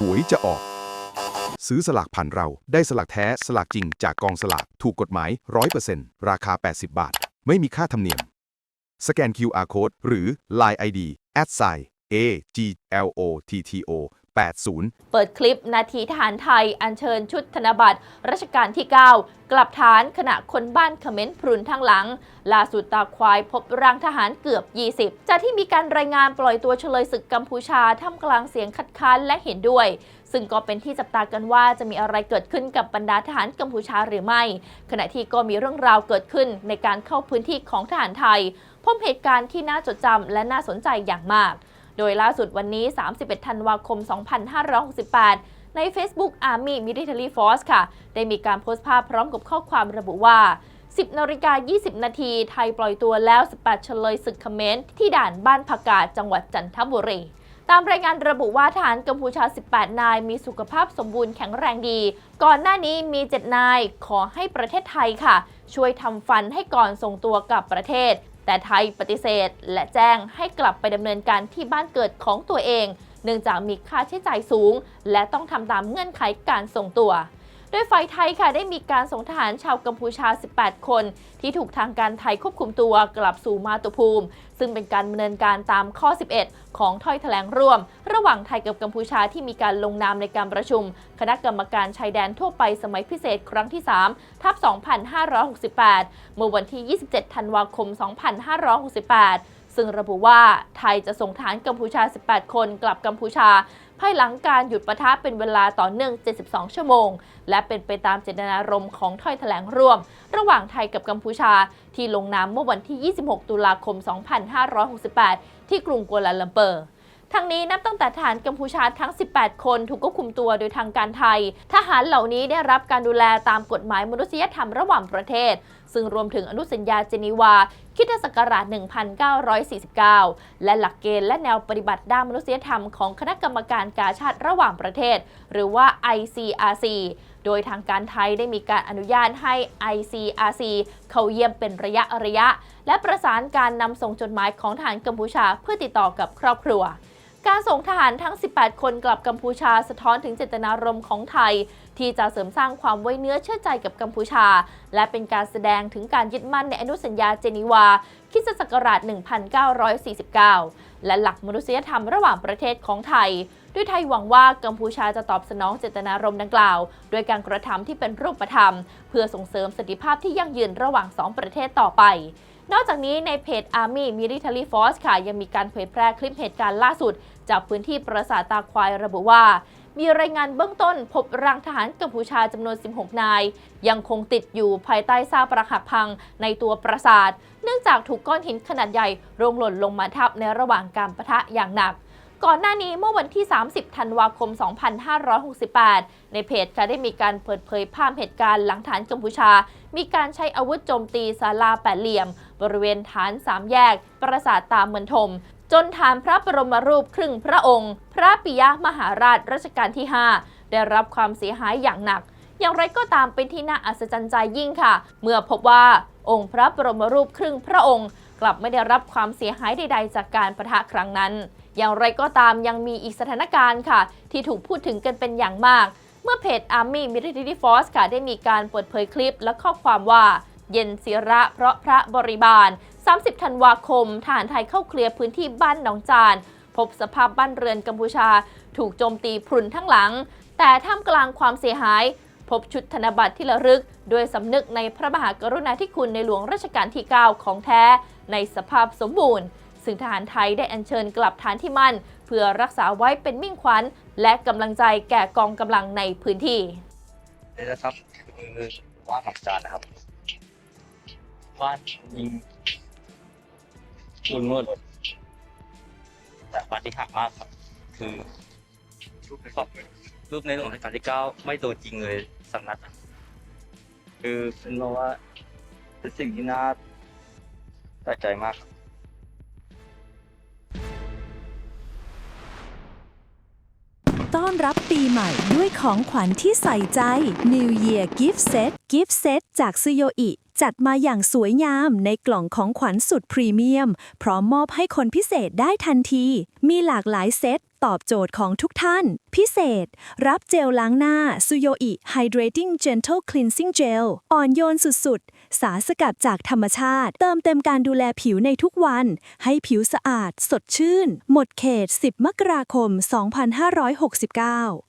หวยจะออก ซื้อสลากผ่านเราได้สลากแท้สลากจริงจากกองสลากถูกกฎหมาย 100%ราคา 80 บาท ไม่มีค่าธรรมเนียม สแกน QR Code หรือ Line ID at sign a g l o t t o 80 เปิดคลิปนาทีทหารไทย อัญเชิญชุดธนบัตรรัชกาลที่ 9 กลับฐานขณะคนบ้านเขม้นพรุนทางหลัง ล่าสุดตาควายพบร่างทหารเกือบ 20 จากที่มีการรายงานปล่อยตัวเฉลยศึกกัมพูชาท่ามกลางเสียงคัดค้านและเห็นด้วย ซึ่งก็เป็นที่จับตากันว่าจะมีอะไรเกิดขึ้นกับบรรดาทหารกัมพูชาหรือไม่ ขณะที่ก็มีเรื่องราวเกิดขึ้นในการเข้าพื้นที่ของทหารไทยพบเหตุการณ์ที่น่าจดจำและน่าสนใจอย่างมาก โดยล่าสุดวันนี้ 31 ธันวาคม 2568 ใน Facebook Army Military Force ค่ะ ได้มีการโพสต์ภาพพร้อมกับข้อความระบุว่า 10นาฬิกา20 นาที ไทยปล่อยตัวแล้ว 18เฉลยศึกเขมรที่ด่านบ้านผักกาดจังหวัดจันทบุรีตามรายงานระบุว่าทหารกัมพูชา 18 นาย มีสุขภาพสมบูรณ์แข็งแรงดี ก่อนหน้านี้มี 7 นาย ขอให้ประเทศไทยค่ะ ช่วยทำฟันให้ก่อนส่งตัวกลับประเทศ แต่ไทยปฏิเสธและแจ้งให้กลับไปดำเนินการที่บ้านเกิดของตัวเอง เนื่องจากมีค่าใช้จ่ายสูง และต้องทำตามเงื่อนไขการส่งตัว ดยฝ่ายไทยค่ะได้มีการส่งทหารชาวกัมพูชา 18 คน ที่ถูกทางการไทยควบคุมตัวกลับสู่มาตุภูมิ ซึ่งเป็นการดำเนินการตามข้อ 11 ของถ้อยแถลงร่วม ระหว่างไทยกับกัมพูชาที่มีการลงนามในการประชุม คณะกรรมการชายแดนทั่วไปสมัยพิเศษครั้งที่ 3 ทับ 2568 เมื่อวันที่ 27 ธันวาคม 2568ซึ่งระบุว่าไทยจะส่งทหารกัมพูชา 18 คนกลับกัมพูชา ภายหลังการหยุดปะทะเป็นเวลาต่อเนื่อง 72 ชั่วโมง และเป็นไปตามเจตนารมณ์ของถ้อยแถลงร่วม ระหว่างไทยกับกัมพูชา ที่ลงนามเมื่อวันที่ 26 ตุลาคม 2568 ที่กรุงกัวลาลัมเปอร์ ทั้งนี้นับตั้งแต่ทหารกัมพูชาทั้ง 18 คนถูกควบคุมตัวโดยทางการไทย ทหารเหล่านี้ได้รับการดูแลตามกฎหมายมนุษยธรรมระหว่างประเทศ ซึ่งรวมถึงอนุสัญญาเจนีวาคริดศักราช 1949 และหลักเกณฑ์และแนวปฏิบัติด้านมนุษยธรรมของคณะกรรมการกาชาติระหว่างประเทศ หรือว่า ICRC โดยทางการไทยได้มีการอนุญาตให้ ICRC เข้าเยี่ยมเป็นระยะระยะ และประสานการนำส่งจดหมายของทหารกัมพูชาเพื่อติดต่อกับครอบครัว การส่งทหารทั้ง 18 คนกลับกัมพูชาสะท้อนถึงเจตนารมณ์ของไทย ที่จะเสริมสร้างความไว้เนื้อเชื่อใจกับกัมพูชา และเป็นการแสดงถึงการยึดมั่นในอนุสัญญาเจนีวาคิสศักราช 1949 และหลักมนุษยธรรมระหว่างประเทศของไทย ด้วยไทยหวังว่ากัมพูชาจะตอบสนองเจตนารมณ์ดังกล่าว โดยการกระทำที่เป็นรูปธรรม เพื่อส่งเสริมสันติภาพที่ยั่งยืนระหว่างสองประเทศต่อไปนอกจากนี้ในเพจ Army Military Force ค่ะ ยังมีการเผยแพร่คลิปเหตุการณ์ล่าสุด จากพื้นที่ปราสาทตาควายระบุว่า มีรายงานเบื้องต้นพบร่างทหารกัมพูชาจำนวน 16 นาย ยังคงติดอยู่ภายใต้ซากปรักหักพังในตัวปราสาท เนื่องจากถูกก้อนหินขนาดใหญ่ร่วงหล่นลงมาทับในระหว่างการปะทะอย่างหนักก่อนหน้านี้เมื่อวันที่ 30 ธันวาคม 2568 ในเพจค่ะได้มีการเปิดเผยภาพเหตุการณ์หลังฐานกัมพูชา มีการใช้อาวุธโจมตีศาลาแปดเหลี่ยม บริเวณฐานสามแยก ปราสาทตามเมือนทม จนฐานพระบรมรูปครึ่งพระองค์ พระปิยมหาราชรัชกาลที่ 5 ได้รับความเสียหายอย่างหนัก อย่างไรก็ตามเป็นที่น่าอัศจรรย์ใจยิ่งค่ะ เมื่อพบว่าองค์พระบรมรูปครึ่งพระองค์ กลับไม่ได้รับความเสียหายใด ๆ จากการประทะครั้งนั้น อย่างไรก็ตามยังมีอีกสถานการณ์ค่ะ ที่ถูกพูดถึงกันเป็นอย่างมาก เมื่อเพจ Army Military Force ค่ะได้มีการเปิดเผยคลิปและข้อความว่าเย็นศิระเพราะพระบริบาล 30 ธันวาคมทหารไทยเข้าเคลียร์พื้นที่บ้านหนองจาน พบสภาพบ้านเรือนกัมพูชา ถูกโจมตีพรุนทั้งหลัง แต่ท่ามกลางความเสียหาย พบชุดธนบัตรที่ระลึกโดยสำนึกในพระมหากรุณาธิคุณในหลวงรัชกาลที่ 9 ของแท้ ในสภาพสมบูรณ์ ซึ่งทหารไทยได้อัญเชิญกลับฐานที่มั่น เพื่อรักษาไว้เป็นมิ่งขวัญและกำลังใจแก่กองกำลังในพื้นที่นี่นะครับคือว่านหนองจานนะครับว่านยิง รุนมืดแต่ปาฏิหาริย์มากครับคือรูปในหลวงรัชกาลที่เก้าไม่โดนจริงเลยสักนัดอะคือเป็นเพราะว่าเป็นสิ่งที่น่าแปลกใจมากครับต้อนรับปีใหม่ด้วยของขวัญที่ใส่ใจ New Year Gift Set Gift Set จากซูโยอิ จัดมาอย่างสวยงามในกล่องของขวัญสุดพรีเมียม พร้อมมอบให้คนพิเศษได้ทันที มีหลากหลายเซตตอบโจทย์ของทุกท่าน พิเศษ รับเจลล้างหน้าซูโยอิ Hydrating Gentle Cleansing Gel อ่อนโยนสุดๆ สารสกัดจากธรรมชาติ เติมเต็มการดูแลผิวในทุกวัน ให้ผิวสะอาด สดชื่น หมดเขต 10 มกราคม 2569